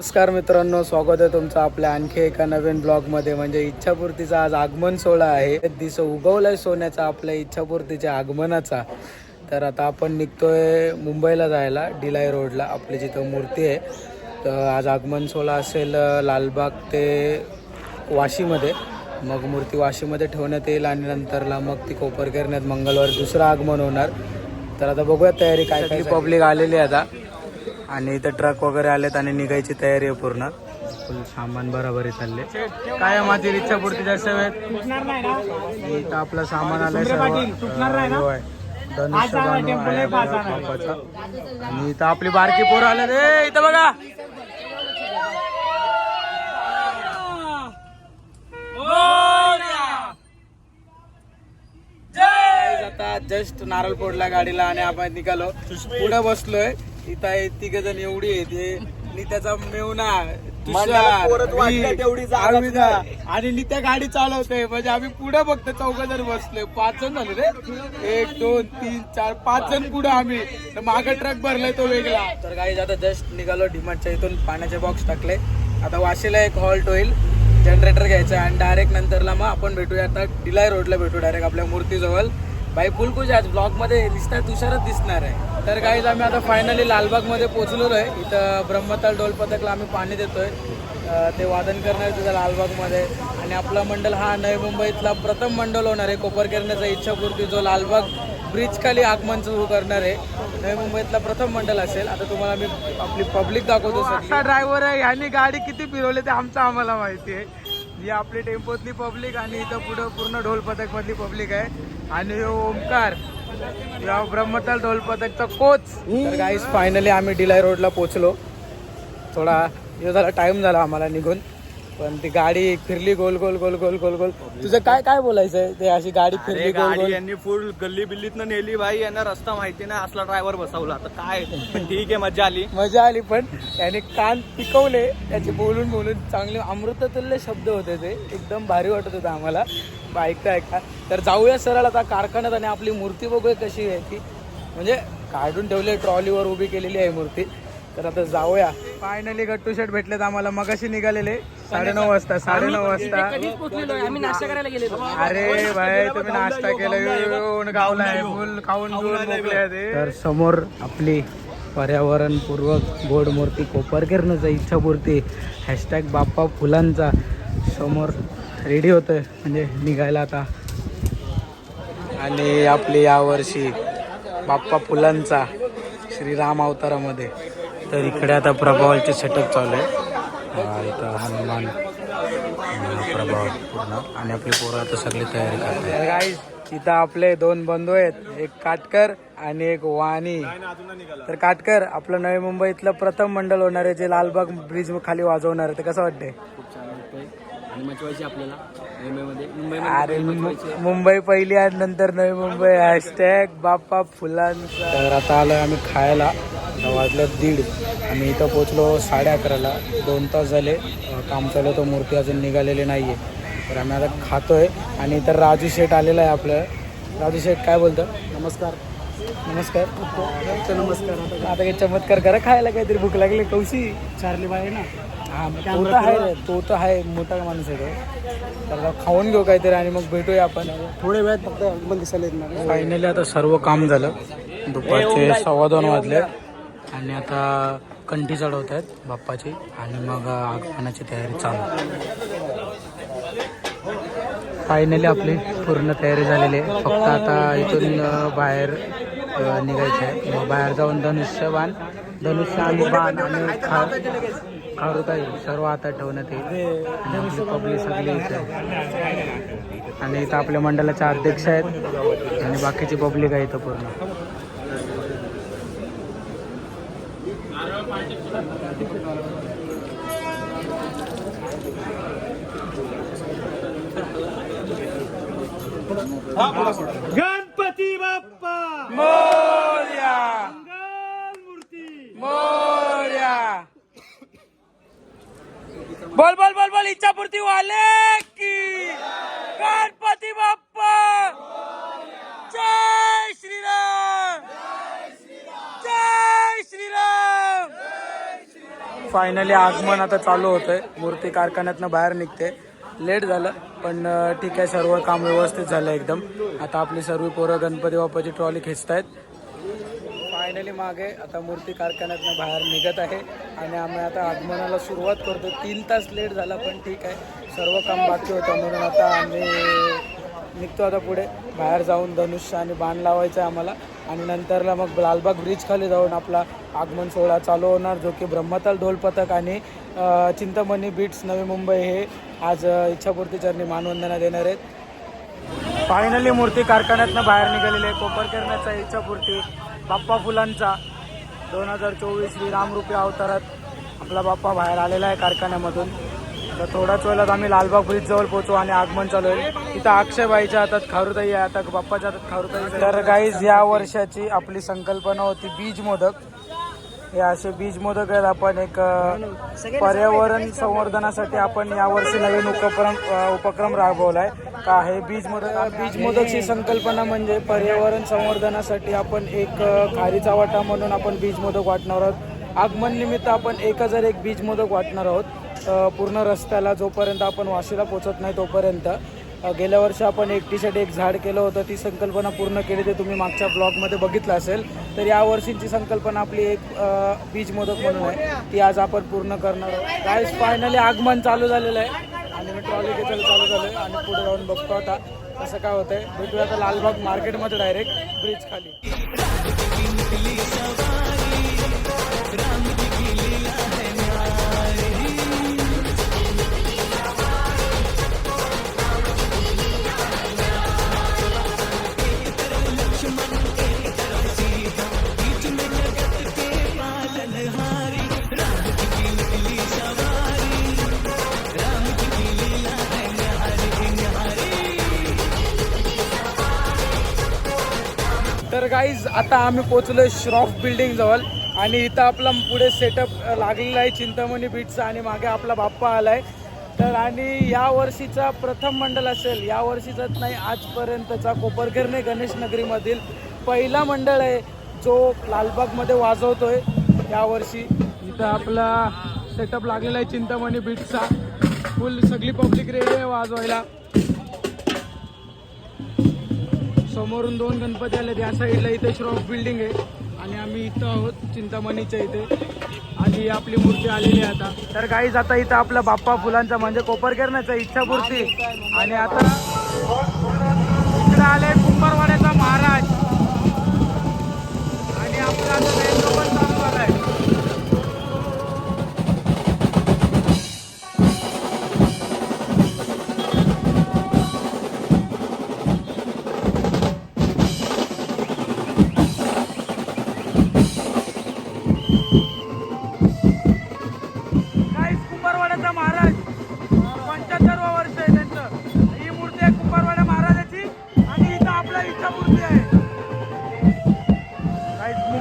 नमस्कार मित्रांनो स्वागत आहे तुमचं आपल्या आणखी एका नवीन ब्लॉगमध्ये. म्हणजे इच्छापूर्तीचा आज आगमन सोहळा आहे. दिस उगवलाय सोन्याचा आपल्या इच्छापूर्तीच्या आगमनाचा. तर आता आपण निघतोय मुंबईला जायला डिलाई रोडला. आपली जिथं मूर्ती आहे तर आज आगमन सोहळा असेल लालबाग ते वाशीमध्ये. मग मूर्ती वाशीमध्ये ठेवण्यात येईल आणि नंतरला मग ती कोपरकरण्यात मंगळवार दुसरं आगमन होणार. तर आता बघूया तयारी काय काय पब्लिक आलेली आहे आता. आणि इथं ट्रक वगैरे आलेत आणि निघायची तयारी आहे पूर्ण. फुल सामान बराबरी चालले. काय माझी इच्छा पूर्तीच्या सेवेत इथं आपलं सामान आलंय सर्व. आणि इथं आपली बारकी पोरं आले रे इथं बघा. आता जस्ट नारळ फोडला गाडीला आणि आपण निघालो. पुढे बसलोय. इथं तिघ जण एवढी आहे ते नित्याचा मेवना तुषार, मी, आर्मीदा. आणि नित्या गाडी चालवतोय म्हणजे आम्ही पुढे फक्त चौघ जण बसलोय. पाच जण झाले रे. एक दोन तीन चार पाच जण पुढे आम्ही. मागे ट्रक भरलाय तो वेगळा. तर काही आता जस्ट निघालो डिमांडच्या इथून पाण्याचे बॉक्स टाकले. आता वाशीला एक हॉल्ट होईल. जनरेटर घ्यायचं आहे आणि डायरेक्ट नंतरला मग आपण भेटूया आता डिलाय रोडला भेटू डायरेक्ट आपल्या मूर्तीजवळ. बाई फुलकुज आज ब्लॉगमध्ये दिसणार तुषारच दिसणार आहे. तर काही आम्ही आता फायनली लालबागमध्ये पोहोचलेलो आहे. इथं ब्रह्मताल डोल पथकला आम्ही पाणी देतोय. ते वादन करणार आहे तिथं लालबागमध्ये आणि आपला मंडळ हा नवी मुंबईतला प्रथम मंडळ होणार आहे. कोपर करण्याचा इच्छापूर्ती जो लालबाग ब्रिज खाली आगमन सुरू करणार आहे. नवी मुंबईतला प्रथम मंडळ असेल. आता तुम्हाला मी आपली पब्लिक दाखवतो असा ड्रायव्हर आहे. यांनी गाडी किती फिरवली ते आमचं आम्हाला माहिती आहे. ही आपली टेम्पोतली पब्लिक आणि इथं पुढं पूर्ण ढोल पथक मधली पब्लिक आहे. आणि ओमकार. या ब्रह्मताल ढोलपथकचा कोच. तर गाईस फायनली आम्ही डिलाय रोडला पोचलो थोडा हे झाला टाइम झाला आम्हाला निघून. पण ती गाडी फिरली गोल गोल गोल गोल गोल गोल. तुझं काय काय बोलायचंय? ते अशी गाडी फिरली गोल गाडी गोल. यांनी फुल गल्ली बिल्लीतनं नेली भाई यांना रस्ता माहिती नाही असला ड्रायव्हर बसवला. आता काय? पण ठीक आहे मजा आली. मजा आली पण त्याने कान पिकवले. त्याचे बोलून बोलून चांगले अमृततुल्य शब्द होते ते. एकदम भारी वाटत होतं आम्हाला. ऐकता ऐका तर जाऊया सरळ आता कारखान्यात आणि आपली मूर्ती बघूया कशी आहे ती. म्हणजे काढून ठेवली ट्रॉलीवर उभी केलेली आहे मूर्ती. तर आता जाऊया. फायनली गट्टू शेट भेटलेत आम्हाला. मगाशी निघालेले. साडेनऊ वाजता साडेनऊ वाजता. आम्ही नाश्ता करायला गेलेलो. अरे भाई तुम्ही नाश्ता केला. येऊन गावला आहे. फुल खाऊन. तर समोर आपली पर्यावरणपूर्वक गोड मूर्ती कोपरकरण्याचा इच्छापूर्ती. हॅशटॅग बाप्पा फुलांचा समोर रेडी होतोय. म्हणजे निघायला आता. आणि आपली यावर्षी बाप्पा फुलांचा श्रीराम अवतारामध्ये. तर इकडे आता प्रभावाचे सेटअप चालू आहे. इथं हनुमान प्रभाव पूर्ण. आणि आपली पोरं आता सगळी तयारी करतात गाईज इथं आपले दोन बंधू आहेत. एक काटकर आणि एक वाणी. तर काटकर आपलं नवी मुंबईतलं प्रथम मंडळ होणार आहे जे लालबाग ब्रिज खाली वाजवणार आहे. ते कसं वाटते वाटतंय? आणि मचवायची आपल्याला. मुंबईमध्ये अरे मुंबई पहिली आणि नंतर नवी मुंबई. हॅशटॅग बाप्पा फुलांचा. तर आता आलोय आम्ही खायला. आता वाजलं दीड. आम्ही इथं पोचलो साडे अकराला. दोन तास झाले. अं, काम चालू होतं मूर्ती अजून निघालेली नाहीये. तर आम्ही आता खातोय. आणि इतर राजू शेठ आलेला आहे आपलं. राजू शेठ काय बोलतं? नमस्कार. नमस्कार. नमस्कार. आता काही चमत्कार करा. खायला काहीतरी भूक लागली. कौशी? चारली बाय ना. हा मग तो तर आहे रे, तो तर आहे मोठा माणूस आहे तो. खाऊन घेऊ काहीतरी आणि मग भेटूया आपण. थोड्या वेळात फक्त मग दिसायला फायनली आता सर्व काम झालं. दुपारचे सव्वा दोन वाजले. आणि आता कंठी चढवत आहेत बाप्पाची आणि मग आगमनाची तयारी चालू. फायनली आपली पूर्ण तयारी झालेली आहे. फक्त आता इथून अ, बाहेर अ, निघायचं आहे मग बाहेर जाऊन धनुष्यबाण धनुष्य आणि बाण आणि खा खारुताई सर्व हातात ठेवण्यात येईल. आणि आपली पब्लिक सगळी इथे आहे. आणि इथं आपल्या मंडळाचे अध्यक्ष आहेत. आणि बाकीची पब्लिक आहे इथं पूर्ण. गणपती बाप्पा मोर्या मूर्ती मोर्या बोल बोल बोल बोल इच्छापूर्ती वाले की। गणपती बाप्पा। जय श्रीराम। जय श्रीराम। फायनली आगमन आता चालू होतंय. मूर्ती कारखान्यातनं बाहेर निघते. लेट झालं पण ठीक आहे सर्व काम व्यवस्थित झालं एकदम. आता आपली सर्व पोरं गणपती बाप्पाची ट्रॉली खेचतायत. फायनली मागे आता मूर्ती कारखान्यातनं बाहेर निघत आहे. आणि आम्ही आता आगमनाला सुरुवात करतो. तीन तास लेट झाला पण ठीक आहे. सर्व काम बाकी होतं. म्हणून आता आम्ही निघतो आता पुढे. बाहेर जाऊन धनुष्य आणि बाण लावायचं आहे आम्हाला. आणि नंतरला मग लालबाग ब्रिजखाली जाऊन आपला आगमन सोहळा चालू होणार जो की ब्रह्मताल ढोल पथक आणि चिंतामणी बीट्स नवी मुंबई हे आज अ, इच्छापूर्ती चरणी मानवंदना देणार आहेत. फायनली मूर्ती कारखान्यातनं बाहेर निघालेली आहे. कोपरकरण्याचा इच्छापूर्ती. बाप्पा फुलांचा. दोन हजार चोवीस श्री रामरूपी अवतारात आपला बाप्पा बाहेर आलेला आहे कारखान्यामधून. तर थोड्याच वेळात आम्ही लालबाग ब्रिज जवळ पोहोचू आणि आगमन चालू आहे तिथं अक्षयबाईच्या हातात खारुताई आहे. आता बाप्पाच्या हातात खारुताई. तर गाईज या वर्षाची आपली संकल्पना होती बीज मोदक. हे असे बीज मोदक आहेत. आपण एक पर्यावरण संवर्धनासाठी आपण यावर्षी नवीन उपक्रम उपक्रम राबवलाय. का हे बीज मोदक बीज मोदकची संकल्पना म्हणजे पर्यावरण संवर्धनासाठी आपण एक खारीचा वाटा म्हणून आपण बीज मोदक वाटणार आहोत. आगमन निमित्त आपण एक हजार एक बीज मोदक वाटणार आहोत पूर्ण रस्त्याला जोपर्यंत आपण वाशीला पोचत नाही तोपर्यंत. गेल्या वर्षी आपण एक टी शर्ट एक झाड केलं होतं ती संकल्पना पूर्ण केली ते तुम्ही मागच्या ब्लॉगमध्ये बघितलं असेल. तर या वर्षींची संकल्पना आपली एक बीज मोदक म्हणून आहे. ती आज आपण पूर्ण करणार आहोत. काय फायनली आगमन चालू झालेलं आहे. आणि मी ट्रॉली घेतलं चालू झालं आहे आणि पुढे जाऊन बघतो आता कसं काय होतंय. भेटूया आता लालबाग मार्केटमध्ये डायरेक्ट ब्रिज खाली. गाईज आता आम्ही पोचलोय श्रॉफ बिल्डिंग जवळ. आणि इथं आपला पुढे सेटअप लागलेला आहे चिंतामणी बीटचा आणि मागे आपला बाप्पा आलाय. तर आणि या वर्षीचा प्रथम मंडळ असेल या वर्षीचाच नाही आजपर्यंतचा कोपरगिरणे गणेश नगरीमधील पहिला मंडळ आहे जो लालबागमध्ये वाजवतोय यावर्षी इथं आपला सेटअप लागलेला आहे चिंतामणी बीटचा फुल सगळी पब्लिक रेडी आहे वाजवायला. समोरून दोन गणपती आले त्या साईडला इथे श्रॉफ बिल्डिंग आहे. आणि आम्ही इथं आहोत चिंतामणीच्या इथे. आणि आपली मूर्ती आलेली आहे आता. तर काहीच आता इथं आपला बाप्पा फुलांचा म्हणजे कोपर करण्याचा इच्छापूर्ती आणि आता इकडे आले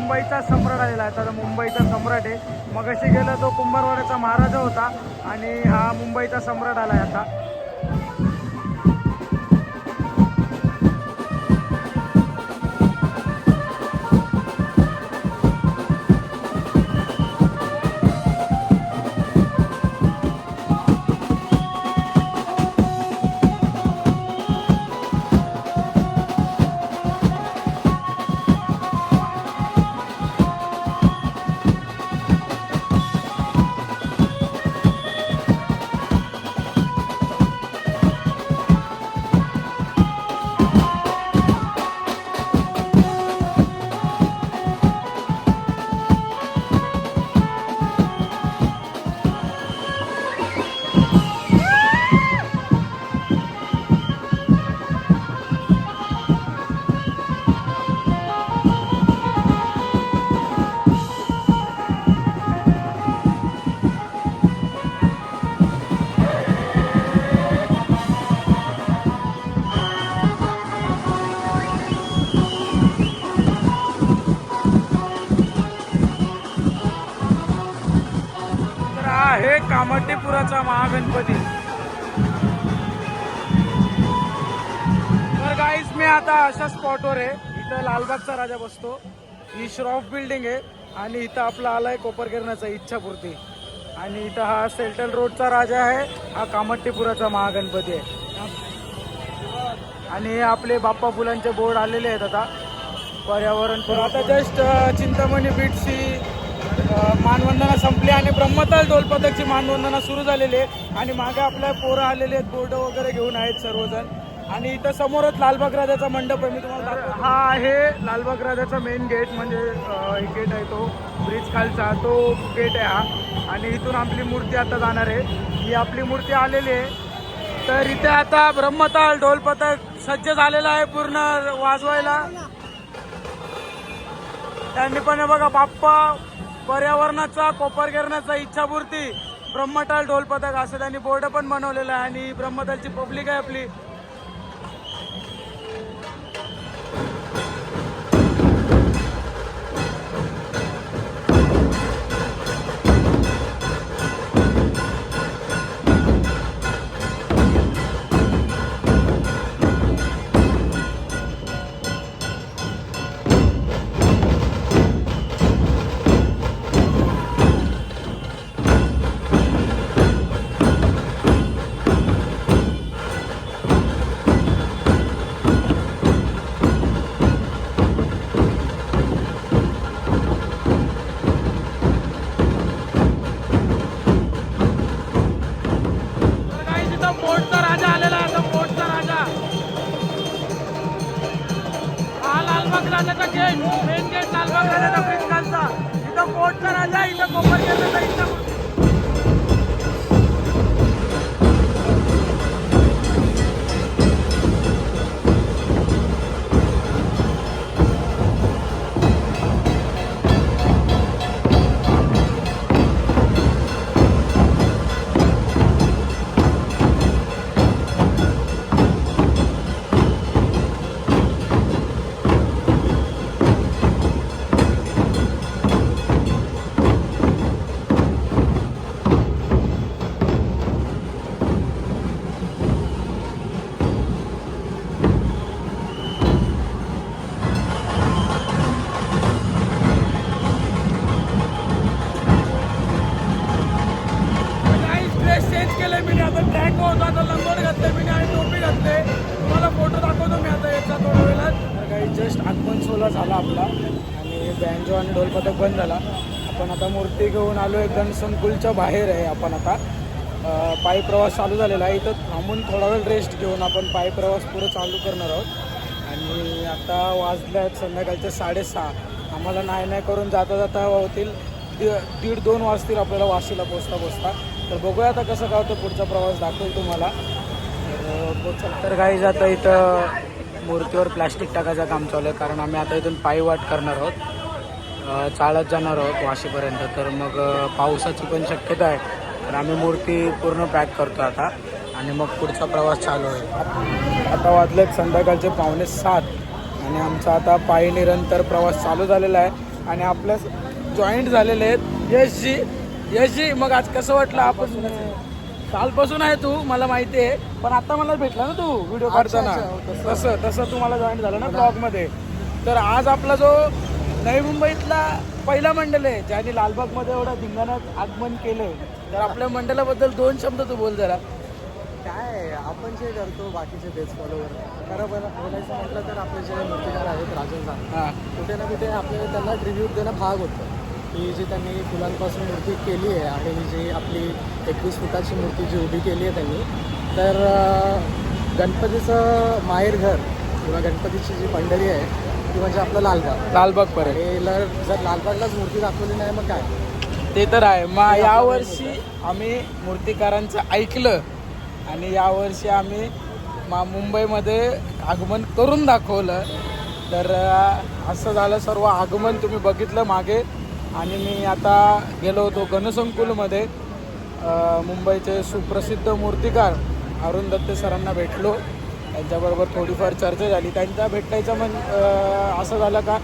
मुंबईचा सम्राट आलेला आहे. तर मुंबईचा सम्राट आहे. मगाशी गेला तो कुंभारवाड्याचा महाराजा होता आणि हा मुंबईचा सम्राट आला आहे आता. कामाटीपुराचा महागणपती. तर गाईस मी आता अशा स्पॉटवर आहे. इथं लालबागचा राजा बसतो. ही श्रॉफ बिल्डिंग आहे. आणि इथं आपला आलाय कोपरगिरणाचा इच्छापूर्ती. आणि इथं हा सेल्टल रोडचा राजा आहे. हा कामट्टीपुराचा महागणपती आहे. आणि हे आपले बाप्पा फुलांचे बोर्ड आलेले आहेत आता. पर्यावरण आता जस्ट चिंतामणी बीटची मानवंदना संपली आणि ब्रह्मताल ढोलपथकची मानवंदना सुरू झालेली आहे. आणि मागे आपल्या पोरं आलेले आहेत बोर्ड वगैरे घेऊन आहेत सर्वजण. आणि इथं समोरच लालबाग राजाचा मंडप आहे. मी तुम्हाला हा आहे लालबाग राजाचा मेन गेट म्हणजे एक गेट आहे तो ब्रिज खालचा. तो गेट आहे हा. आणि इथून आपली मूर्ती आता जाणार आहे. ही आपली मूर्ती आलेली आहे. तर इथे आता ब्रह्मताल ढोलपथक सज्ज झालेला आहे पूर्ण वाजवायला. त्यांनी पण बघा बाप्पा पर्यावरणाचा कोपर करण्याचा इच्छापूर्ती. ब्रह्मटाल ढोल पथक असं त्यांनी बोर्ड पण बनवलेला आहे आणि ब्रह्मतालची पब्लिक आहे आपली. मूर्ती घेऊन आलो आहे गणसंकुलच्या बाहेर आहे आपण आता. पायी प्रवास चालू झालेला आहे. इथं थांबून थोडा वेळ रेस्ट घेऊन आपण पायी प्रवास पुढे चालू करणार आहोत. आणि आता वाजल्या आहेत संध्याकाळचे साडेसहा. आम्हाला नाही नाही करून जाता जाता होतील. दि- दीड दोन वाजतील आपल्याला वाशीला पोचता पोचता. तर बघूया आता कसं काय होतं पुढचा प्रवास दाखवेल तुम्हाला. तर काही जातं इथं मूर्तीवर प्लॅस्टिक टाकायचं काम चालू आहे. कारण आम्ही आता इथून पायी वाट करणार आहोत. चालत जाणार आहोत वाशीपर्यंत. तर मग पावसाची पण शक्यता आहे. तर आम्ही मूर्ती पूर्ण पॅक करतो आता. आणि मग पुढचा प्रवास चालू आहे. आता वाजलेत संध्याकाळचे पावणे सात. आणि आमचा आता पायी निरंतर प्रवास चालू झालेला आहे. आणि आपल्या जॉईंट झालेले आहेत यशजी. यशजी मग आज कसं वाटलं आपण कालपासून आहे तू मला माहिती आहे. पण आता मला भेटला ना तू व्हिडिओ काढताना. तसं. तसं तू मला जॉईन झालं ना ब्लॉगमध्ये. तर आज आपला जो नवी मुंबईतला पहिला मंडळ आहे ज्याने लालबागमध्ये एवढं धिंगाणात आगमन केलं तर आपल्या मंडळाबद्दल दोन शब्द तू बोल जरा. काय आपण जे करतो बाकीचे बेस फॉलोवर खरं बोला बोलायचं म्हटलं तर आपले जे मूर्तिकार आहेत राजन साहेब हां. कुठे ना कुठे आपल्याला त्यांना ट्रिब्यूट देणं भाग होतं. की जी त्यांनी फुलांपासून मूर्ती केली आहे आणि ही जी आपली एकवीस फुटाची मूर्ती जी उभी केली आहे त्यांनी तर गणपतीचं माहेरघर किंवा गणपतीची जी पंढरी आहे ती म्हणजे आपलं लालबाग. लालबाग पर्यंत. लर जर लालबागलाच मूर्ती दाखवली नाही मग काय? ते तर आहे. मग यावर्षी आम्ही मूर्तिकारांचं ऐकलं आणि यावर्षी आम्ही मा मुंबईमध्ये आगमन करून दाखवलं. तर असं झालं सर्व आगमन तुम्ही बघितलं मागे. आणि मी आता गेलो होतो गणसंकुलमध्ये मुंबईचे सुप्रसिद्ध मूर्तिकार अरुण दत्ते सरांना भेटलो. त्यांच्याबरोबर थोडीफार चर्चा झाली. त्यांचा भेटायचं म्हण असं झालं का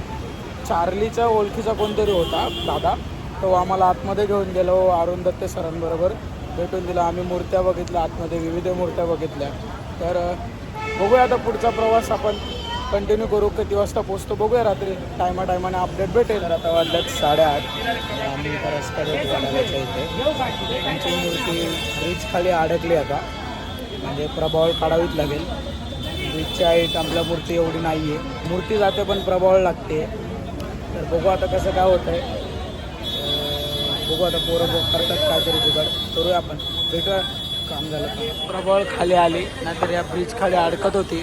चार्लीचा ओळखीचा कोणतरी होता दादा. तो आम्हाला आतमध्ये घेऊन गेलो. हो, अरुण दत्ते सरांबरोबर भेटून दिला. आम्ही मूर्त्या बघितल्या आतमध्ये विविध मूर्त्या बघितल्या. तर बघूया आता पुढचा प्रवास आपण कंटिन्यू करू. किती वाजता पोचतो बघूया रात्री. टायमा टायमाने अपडेट भेटेल. तर आता वाजल्यात साडेआठ. आम्ही इथं रस्त्यावर वाढायच्या इथे. आमची मूर्ती ब्रिज खाली अडकली आता. म्हणजे प्रभाव काढावीच लागेल. ब्रिजच्या हाईट आपल्या मूर्ती एवढी नाही आहे मूर्ती जाते पण प्रबळ लागते. तर बघू आता कसं काय होतं आहे बघू आता पोरं बघ करतात काहीतरी जुगाड. करूया आपण. भेटूया. काम झालं. प्रबळ खाली आली. नाहीतर या ब्रिज खाली अडकत होती.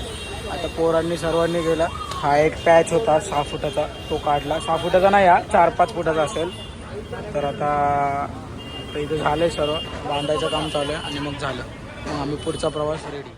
आता पोरांनी सर्वांनी गेला. हा एक पॅच होता सहा फुटाचा. तो काढला. सहा फुटाचा नाही हा. चार पाच फुटाचा असेल. तर आता आता इथं झालं आहे सर्व. बांधायचं काम चालू आहे आणि मग झालं. मग आम्ही पुढचा प्रवास रेडी